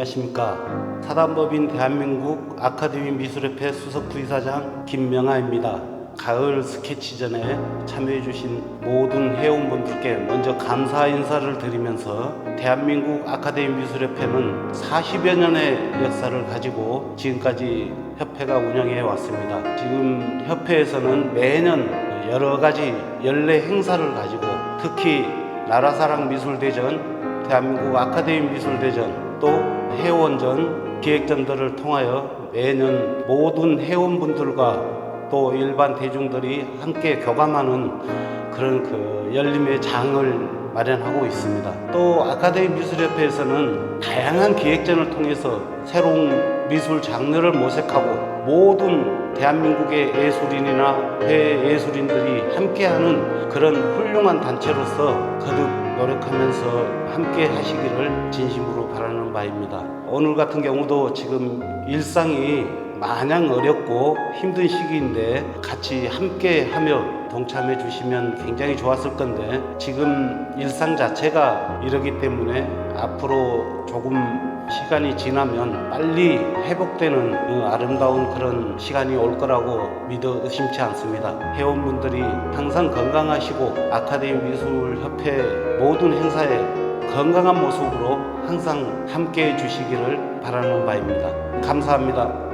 안녕하십니까. 사단법인 대한민국 아카데미 미술협회 수석 부이사장 김명아입니다. 가을 스케치 전에 참여해주신 모든 회원분들께 먼저 감사 인사를 드리면서 대한민국 아카데미 미술협회는 40여 년의 역사를 가지고 지금까지 협회가 운영해 왔습니다. 지금 협회에서는 매년 여러 가지 연례 행사를 가지고 특히 나라사랑 미술대전, 대한민국 아카데미 미술대전, 또 회원전, 기획전들을 통하여 매년 모든 회원분들과 또 일반 대중들이 함께 교감하는 그런 그 열림의 장을 마련하고 있습니다. 또 아카데미 미술협회에서는 다양한 기획전을 통해서 새로운 미술 장르를 모색하고 모든 대한민국의 예술인이나 해외 예술인들이 함께하는 그런 훌륭한 단체로서 거듭 노력하면서 함께 하시기를 진심으로 바라는 바입니다. 오늘 같은 경우도 지금 일상이 마냥 어렵고 힘든 시기인데 같이 함께 하며 동참해 주시면 굉장히 좋았을 건데 지금 일상 자체가 이러기 때문에 앞으로 조금 시간이 지나면 빨리 회복되는 그 아름다운 그런 시간이 올 거라고 믿어 의심치 않습니다. 회원분들이 항상 건강하시고 아카데미 미술협회 모든 행사에 건강한 모습으로 항상 함께 해 주시기를 바라는 바입니다. 감사합니다.